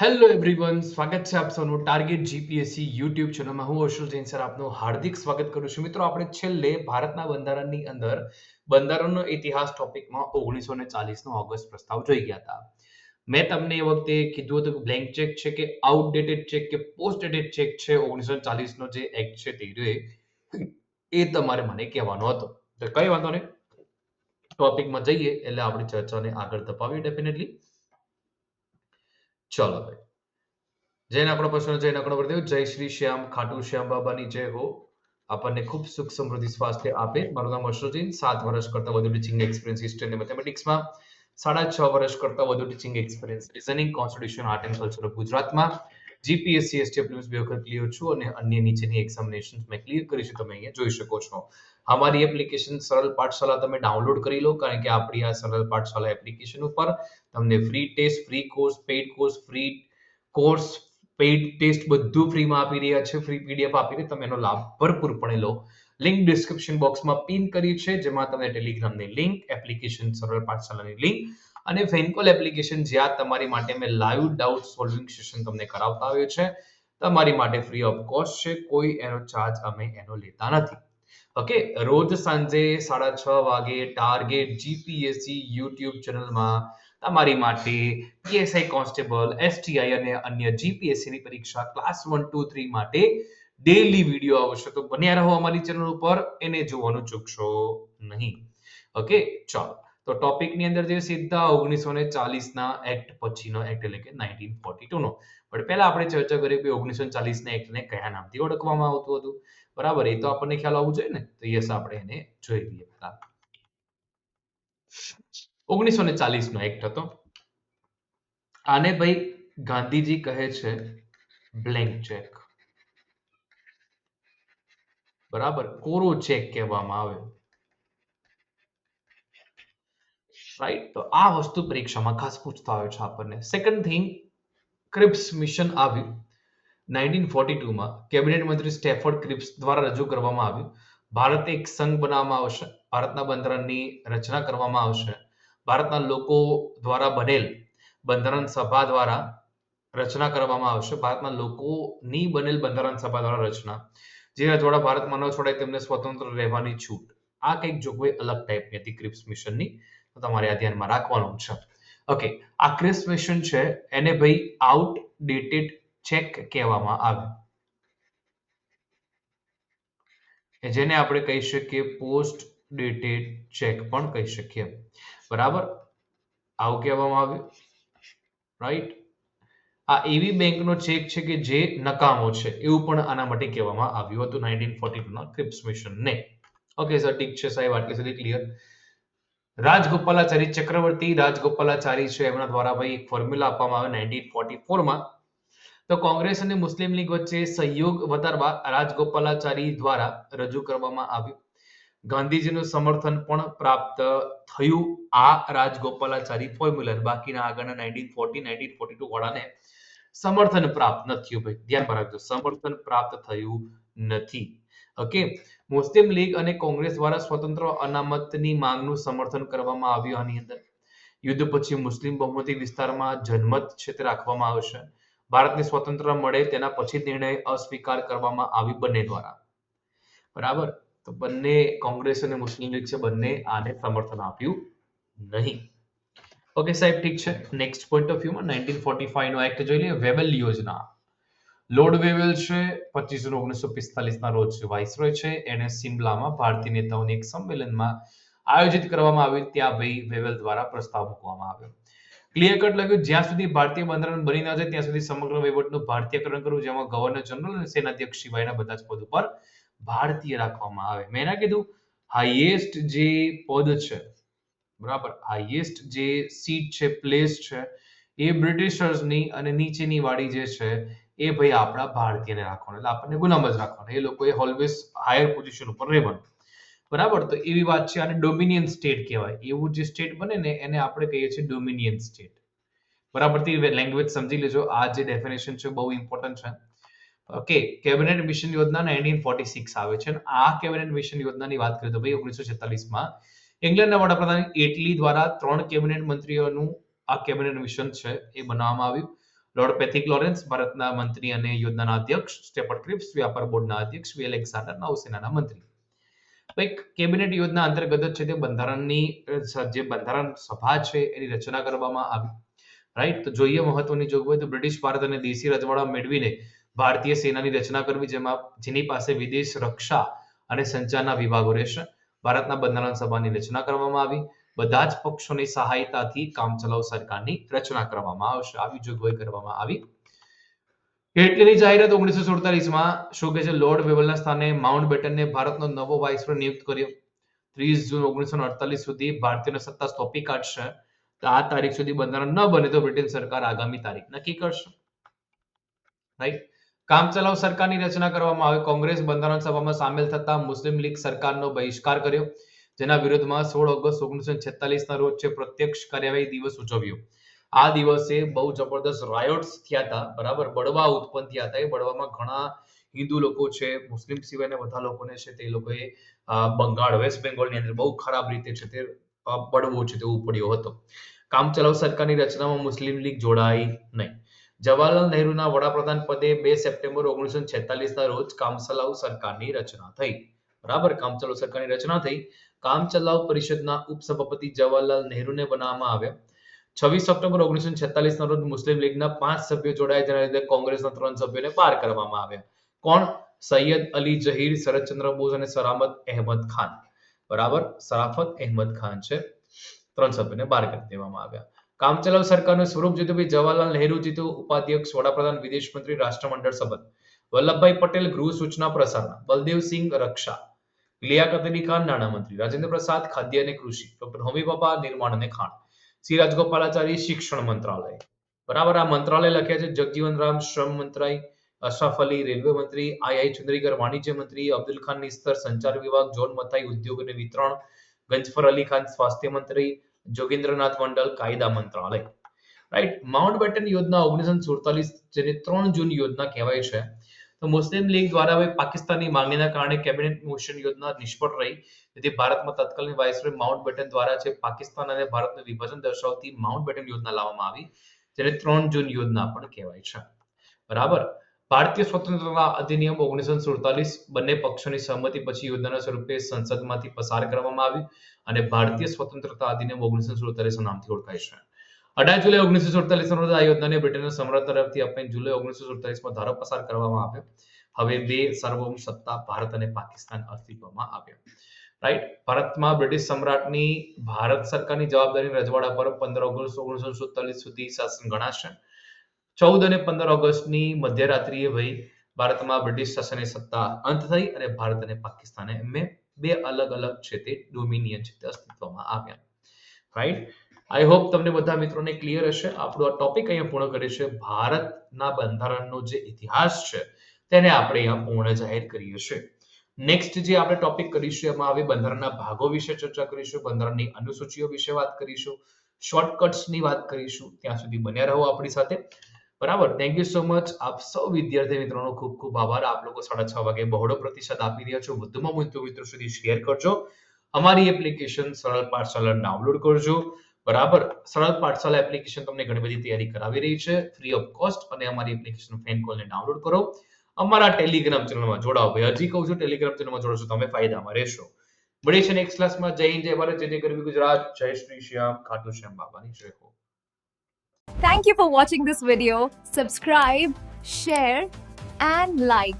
Hello everyone સ્વાગત છે આપ સૌનું ટાર્ગેટ જીપીએસસી યુટ્યુબ ચેનલમાં હું અશુલ જૈન સર આપનું હાર્દિક સ્વાગત કરું છું. મિત્રો, આપણે છેલ્લે ભારતના બંધારણની અંદર બંધારણનો ઇતિહાસ ટોપિકમાં ઓગણીસો ને ચાલીસનો ઓગસ્ટ પ્રસ્તાવ જોઈ ગયા હતા. મેં તમને એ વખતે કીધું હતું કે બ્લેન્ક ચેક છે કે આઉટડેટેડ ચેક કે પોસ્ટ ડેટેડ ચેક છે ઓગણીસો ચાલીસનો જે એક્ટ છે તે એ તમારે મને કહેવાનો હતો. તો કઈ વાંધો નહીં. ટોપિકમાં જઈએ એટલે આપણી ચર્ચાને આગળ ધપાવીએ ડેફિનેટલી ચલો ભાઈ. જૈન આપણો પ્રશ્ન જૈન આપણો પ્રદેવ જય શ્રી શ્યામ, ખાટુ શ્યામ બાબાની જય હો. આપણને ખૂબ સુખ સમૃદ્ધિ, સ્વાસ્થ્ય આપે. મારું નામ અશોજીન સાત વર્ષ કરતા વધુ ટીચિંગ એક્સપિરિયન્સ હિસ્ટ્રી અને મેથેમેટિક્સમાં સાડા છ વર્ષ કરતા વધુ teaching experience reasoning constitution art and culture ગુજરાતમાં. જીપીએસસી એસટી પ્લસ બે વખત ક્લિયર છું અને અન્ય નીચેની એક્ઝામિનેશન મેં ક્લિયર કરી છે. તમે અહીંયા જોઈ શકો છો. અમારી એપ્લિકેશન સરળ પાઠશાલા તમે ડાઉનલોડ કરી લો, કારણ કે આપણી આ સરળ પાઠશાલા એપ્લિકેશન ઉપર તમને free test free course paid course free course paid test બધું ફ્રીમાં આપી રહ્યા છે. ફ્રી પીડીએફ આપીને તમે એનો લાભ ભરપૂરપણે લો. લિંક ડિસ્ક્રિપ્શન બોક્સમાં પિન કરી છે, જેમાં તમને ટેલિગ્રામની લિંક એપ્લિકેશન સરળ પાઠશાલાની લિંક અને ફેનકોલ એપ્લિકેશન જ્યાં તમારી માટે મેં લાઈવ ડાઉટ સોલ્વિંગ સેશન તમને કરાવતા આવ્યો છે, તમારી માટે ફ્રી ઓફ કોસ્ટ છે, કોઈ એનો ચાર્જ અમે એનો લેતા નથી. ઓકે રોજ સાંજે સાડા છ વાગે ટાર્ગેટ જીપીએસસી યુટ્યુબ ચેનલમાં તમારી માટે પીએસઆઈ કોન્સ્ટેબલ એસટીઆઈ અને અન્ય જીપીએસસીની પરીક્ષા ક્લાસ વન ટુ થ્રી માટે ડેલી વીડિયો આવશે. તો બન્યા રહો અમારી ચેનલ ઉપર, એને જોવાનું ચૂકશો નહીં. ઓકે ચાલો. તો ટોપિકની અંદર જે સીધા ઓગણીસો ને ચાલીસના એક્ટ પછીનો એક્ટ એટલે કે નાઇન્ટીન ફોર્ટી ટુ નો પણ પહેલા આપણે ચર્ચા કરી કે ઓગણીસો ચાલીસના એક્ટને કયા નામથી ઓળખવામાં આવતું હતું. બરાબર? એ તો આપણને ખ્યાલ આવવું જોઈએ ને? તો યસ, આપણે એને જોઈ લઈએ પહેલા. ઓગણીસો ને ચાલીસનો એક્ટ હતો. આને ભાઈ ગાંધીજી કહે છે બ્લેન્ક ચેક. બરાબર? કોરો ચેક કહેવામાં આવે. રાઈટ તો આ વસ્તુ પરીક્ષામાં ખાસ પૂછતા હોય છે આપણને. સેકન્ડ થિંગ ક્રિપ્સ મિશન આવ્યું. નાઇન્ટીન ફોર્ટી ટુમાં કેબિનેટ મંત્રી સ્ટેફર્ડ ક્રિપ્સ દ્વારા રજૂ કરવામાં આવ્યું. ભારત એક સંઘ બનાવવામાં આવશે. ભારતના બંધારણની રચના કરવામાં આવશે. ભારતના લોકો દ્વારા બનેલ બંધારણ સભા દ્વારા રચના કરવામાં આવશે. ભારતના લોકોની બનેલ બંધારણ સભા દ્વારા રચના. જે રજવાડા ભારતમાં ન છોડાય તેમને સ્વતંત્ર રહેવાની છૂટ. આ કંઈક જોગવાઈ અલગ ટાઈપની હતી ક્રિપ્સ મિશનની તમારે આ ધ્યાનમાં રાખવાનું છે. ઓકે આ ક્રિસ ક્વેશ્ચન છે, એને ભાઈ આઉટડેટેડ ચેક કહેવામાં આવે. જેને આપણે કહી શકીએ પોસ્ટ ડેટેડ ચેક પણ કહી શકીએ. બરાબર? આવું કહેવામાં આવ્યું રાઈટ આ એવી બેંકનો ચેક છે કે જે નકામો છે, એવું પણ આના માટે કહેવામાં આવ્યું હતું, નાઇન્ટીન ફોર્ટી ટુ ના ક્રિપ્સ મિશનને ઓકે સર ઠીક છે સાહેબ, આટલી સુધી ક્લિયર રાજગોપાલાચારી ચક્રવર્તી રાજગોપાલાચારી છે. એમના દ્વારા ભાઈ એક ફોર્મ્યુલા આપવામાં આવે નાઇન્ટીન ફોર્ટી ફોરમાં તો કોંગ્રેસ અને મુસ્લિમ લીગ વચ્ચે સહયોગ વધારવા રાજગોપાલાચારી દ્વારા રજૂ કરવામાં આવ્યું. ગાંધીજીનું સમર્થન પણ પ્રાપ્ત થયું આ રાજગોપાલાચારી ફોર્મ્યુલર બાકીના આગળના nineteen forty nineteen forty two વાળાને સમર્થન પ્રાપ્ત નથી થયું ભાઈ. ધ્યાન રાખજો, સમર્થન પ્રાપ્ત થયું નથી. ઓકે મુસ્લિમ લીગ અને કોંગ્રેસ દ્વારા સ્વતંત્ર અનામતની માંગનું સમર્થન કરવામાં આવ્યું આની અંદર. યુદ્ધ પછી મુસ્લિમ બહુમતી વિસ્તારમાં જનમત છે તે રાખવામાં આવશે ભારતને સ્વતંત્ર મળે તેના પછી નિર્ણય અસ્વીકાર કરવામાં આવી બંને દ્વારા. બરાબર? તો બંને કોંગ્રેસ અને મુસ્લિમ લીગ છે, બંને આને સમર્થન આપ્યું નહીં. ઓકે સાહેબ, ઠીક છે. નેક્સ્ટ પોઈન્ટ ઓફ વ્યૂમાં નાઇન્ટીન ફોર્ટી ફાઈવ નો એક્ટ જોઈ લઈએ. વેબલ યોજના. લોર્ડ વેવેલ છે પચીસ જૂન ઓગણીસો પિસ્તાલીસ ના રોજ વાઇસરોય છે. એને સિમલામાં ભારતીય નેતાઓની એક સંમેલનમાં આયોજિત કરવામાં આવ્યું. ત્યાં ભાઈ વેવેલ દ્વારા પ્રસ્તાવ મૂકવામાં આવ્યો. ક્લિયર કટ લાગ્યું. જ્યાં સુધી ભારતીય બંધારણ બની ના જાય, ત્યાં સુધી સમગ્ર વહીવટનું ભારતીયકરણ કરવું, જેમાં ગવર્નર જનરલ અને સેનાધ્યક્ષ સિવાયના બધા જ પદ ઉપર ભારતીય રાખવામાં આવે. મેં એના કીધું હાઈએસ્ટ જે પદ છે, બરાબર હાઈએસ્ટ જે સીટ છે પ્લેસ છે, એ બ્રિટિશર્સની અને નીચેની વાડી જે છે એ ભાઈ આપણા ભારતીયને રાખવાનો, એટલે આપણને ગુલામ જ રાખવાનો. એ લોકોએ ઓલવેઝ હાયર પોઝિશન ઉપર રહેવાનું. બરાબર? તો એવી વાત છે અને ડોમિનિયન સ્ટેટ કહેવાય. એવું જે સ્ટેટ બને ને, એને આપણે કહીએ છીએ ડોમિનિયન સ્ટેટ બરાબર? લેંગ્વેજ સમજી લેજો. આ જે ડેફિનેશન છે, બહુ ઇમ્પોર્ટન્ટ છે. ઓકે કેબિનેટ મિશન યોજના નાઇન્ટીન ફોર્ટી સિક્સ આવે છે. અને આ કેબિનેટ મિશન યોજનાની વાત કરીએ તો ભાઈ ઓગણીસો છેતાલીસમાં ઇંગ્લેન્ડના વડાપ્રધાન એટલી દ્વારા ત્રણ કેબિનેટ મંત્રીઓનું આ કેબિનેટ મિશન છે, એ બનાવવામાં આવ્યું. લોર્ડ પેથિક લોરેન્સ ભારતના મંત્રી અને યોજનાના અધ્યક્ષ સ્ટેપર ક્રિપ્સ વ્યાપાર બોર્ડના અધ્યક્ષ વી એલેક્ઝાન્ડર નૌસેનાના મંત્રી કેબિનેટ યોજના અંતર્ગત છે તે બંધારણની જે બંધારણ સભા છે એની રચના કરવામાં આવી રાઈટ તો જોઈએ મહત્વની જોગવાઈ તો બ્રિટિશ ભારત અને દેશી રજવાડા મેળવીને ભારતીય સેનાની રચના કરવી જેમાં જેની પાસે વિદેશ રક્ષા અને સંચારના વિભાગો રહેશે ભારતના બંધારણ સભાની રચના કરવામાં આવી બધા જ પક્ષોની સહાયતાથી કામચલાઉ સરકારની રચના કરવામાં આવશે. આવી જોગવાઈ કરવામાં આવી. હેટલીની જાહેરાત ઓગણીસો સુડતાલીસમાં? શું કે છે? લોર્ડ વેવલના સ્થાને માઉન્ટ બેટનને ભારતનો નવો વાઇસરો નિયુક્ત કર્યો. ત્રીસ જૂન ઓગણીસો અડતાલીસ સુધી ભારતીયોને સત્તા સોંપી કાઢશે. તો આ તારીખ સુધી બંધારણ ન બને તો બ્રિટન સરકાર આગામી તારીખ નક્કી કરશે. રાઈટ કામચલાઉ સરકારની રચના કરવામાં આવે. કોંગ્રેસ બંધારણ સભામાં સામેલ થતા મુસ્લિમ લીગ સરકારનો બહિષ્કાર કર્યો. જેના વિરોધમાં સોળ ઓગસ્ટ ઓગણીસો છેતાલીસ ના રોજ છે પ્રત્યક્ષ કાર્યવાહી દિવસ ઉજવ્યો. આ દિવસે બહુ જબરદસ્ત રાયોટ્સ થયા હતા. બરાબર, બળવા ઉત્પન્ન થયા હતા. એ બળવામાં ઘણા હિન્દુ લોકો છે, મુસ્લિમ સિવાયના બધા લોકોને છે તે લોકોએ બંગાળ, વેસ્ટ બેંગોલની અંદર બહુ ખરાબ રીતે છે તે બળવો છે તે પડ્યો હતો. કામચલાઉ સરકારની રચનામાં મુસ્લિમ લીગ જોડાઈ નહીં. જવાહરલાલ નહેરુના વડાપ્રધાન પદે બે સપ્ટેમ્બર ઓગણીસો છેતાલીસ ના રોજ કામચલાઉ સરકારની રચના થઈ. બરાબર, કામચલાઉ સરકારની રચના થઈ. કામચલાઉ પરિષદના ઉપસભાપતિ જવાહરલાલ નહેરુને બનાવવામાં આવ્યા. છવ્વીસ ઓક્ટોબર ઓગણીસો છેતાલીસ રોજ મુસ્લિમ લીગના પાંચ સભ્યો જોડાયા, જેના લીધે કોંગ્રેસના ત્રણ સભ્યોને પાર કરવામાં આવ્યા. કોણ? સૈયદ અલી જહીર, શરદચંદ્ર બોઝ અને સરામત અહેમદ ખાન. બરાબર? સરાફત અહેમદ ખાન છે. ત્રણ સભ્યોને બહાર કરી દેવામાં આવ્યા. કામચલાઉ સરકારનું સ્વરૂપ જીત્યું ભાઈ જવાહરલાલ નહેરુ જીત્યું ઉપાધ્યક્ષ, વડાપ્રધાન, વિદેશ મંત્રી, રાષ્ટ્રમંડળ સભ્ય વલ્લભભાઈ પટેલ ગૃહ સૂચના પ્રસારણ. બલદેવસિંહ રક્ષા. લિયાકત અલી ખાન, નાણામંત્રી. રાજેન્દ્ર પ્રસાદ, ખાદ્ય અને કૃષિ. ડોક્ટર હોમી બાબા નિર્માણ અને ખાણ. સી. રાજગોપાલાચારી શિક્ષણ મંત્રાલય. બરાબર, આ મંત્રાલય લખ્યા છે જગજીવન રામ શ્રમ મંત્રાલય, અશરફ અલી, રેલવે મંત્રી, આઈ આઈ ચંદ્રીકર વાણિજ્ય મંત્રી, અબ્દુલ ખાન નિસ્તર, સંચાર વિભાગ, જોન મથાઈ, ઉદ્યોગ અને વિતરણ, ગંજફર અલી ખાન સ્વાસ્થ્ય મંત્રી, જોગેન્દ્રનાથ મંડલ, કાયદા મંત્રાલય. રાઈટ, માઉન્ટ બેટન યોજના ઓગણીસો સુડતાલીસ જેને ત્રણ જૂન યોજના કહેવાય છે. તો મુસ્લિમ લીગ દ્વારા હવે પાકિસ્તાનની માંગણીના કારણે કેબિનેટ મોશન યોજના નિષ્ફળ રહી. તેથી ભારતમાં તત્કાલીન વાઇસરોય માઉન્ટ બેટન દ્વારા છે પાકિસ્તાન અને ભારતનું વિભાજન દર્શાવતી માઉન્ટ બેટન યોજના લાવવામાં આવી, જેને ત્રણ જૂન યોજના પણ કહેવાય છે. બરાબર? ભારતીય સ્વતંત્રતા અધિનિયમ ઓગણીસો સુડતાલીસ બંને પક્ષોની સહમતિ પછી યોજનાના સ્વરૂપે સંસદમાંથી પસાર કરવામાં આવી અને ભારતીય સ્વતંત્રતા અધિનિયમ ઓગણીસો સુડતાલીસ નામથી ઓળખાય છે. અઢાર જુલાઈ ઓગણીસો સુડતાલીસ રોજ આ બ્રિટનના સમ્રાટ તરફથી અપાઈ જુલાઈ ઓગણીસો સુડતાલીસમાં ધારો પસાર કરવામાં આવ્યો. હવે બે સર્વમ સત્તા ભારત અને પાકિસ્તાન અસ્તિત્વમાં આવ્યા. રાઈટ ભારતમાં બ્રિટિશ સમ્રાટની, ભારત સરકારની જવાબદારી રજવાડા પર પંદર ઓગસ્ટ ઓગણીસો સુડતાલીસ સુધી શાસન ગણાશે. ચૌદ અને પંદર ઓગસ્ટની મધ્યરાત્રિએ ભાઈ ભારતમાં બ્રિટિશ શાસનની સત્તા અંત થઈ અને ભારત અને પાકિસ્તાને એમને બે અલગ અલગ છે તે ડોમિનિયન છે તે અસ્તિત્વમાં આવ્યા. રાઈટ આઈ હોપ તમને બધા મિત્રોને ક્લિયર હશે. આપણો આ ટોપિક અહીંયા પૂર્ણ કરે છે ભારતના બંધારણનો જે ઇતિહાસ છે, તેને આપણે અહીંયા પૂર્ણ જાહેર કરીએ છીએ. નેક્સ્ટ જે આપણે ટોપિક કરીશું, એમાં હવે બંધારણના ભાગો વિશે ચર્ચા કરીશું, બંધારણની અનુસૂચિઓ વિશે વાત કરીશું શોર્ટકટ્સની વાત કરીશું, ત્યાં સુધી બન્યા રહો આપણી સાથે. બરાબર? થેન્ક યુ સો મચ આપ સૌ વિદ્યાર્થી મિત્રોનો ખૂબ ખૂબ આભાર. આપ લોકો સાડા છ વાગે બહોળો પ્રતિસાદ આપી રહ્યા છો. વધુમાં વધુ મિત્રો સુધી શેર કરજો. અમારી એપ્લિકેશન સરળ પાઠશાળા ડાઉનલોડ કરજો. બરાબર? સરળ પાઠશાલા એપ્લિકેશન તમને ઘણી બધી તૈયારી કરાવી રહી છે. ફ્રી ઓફ કોસ્ટ અને અમારી એપ્લિકેશન ફેન કોલને ડાઉનલોડ કરો. અમારા ટેલિગ્રામ ચેનલમાં જોડાઓ ભાઈ. હજી કહું છું ટેલિગ્રામ ચેનલમાં જોડો તમે ફાયદામાં રહેશો. મળીએ છીએ નેક્સ્ટ ક્લાસમાં જય હિન્દ જય ભારત જય જય ગરવી ગુજરાત. જય શ્રી શ્યામ. ખાટુ શ્યામ બાબાની જય હો. Thank you for watching this video. Subscribe, share, and like.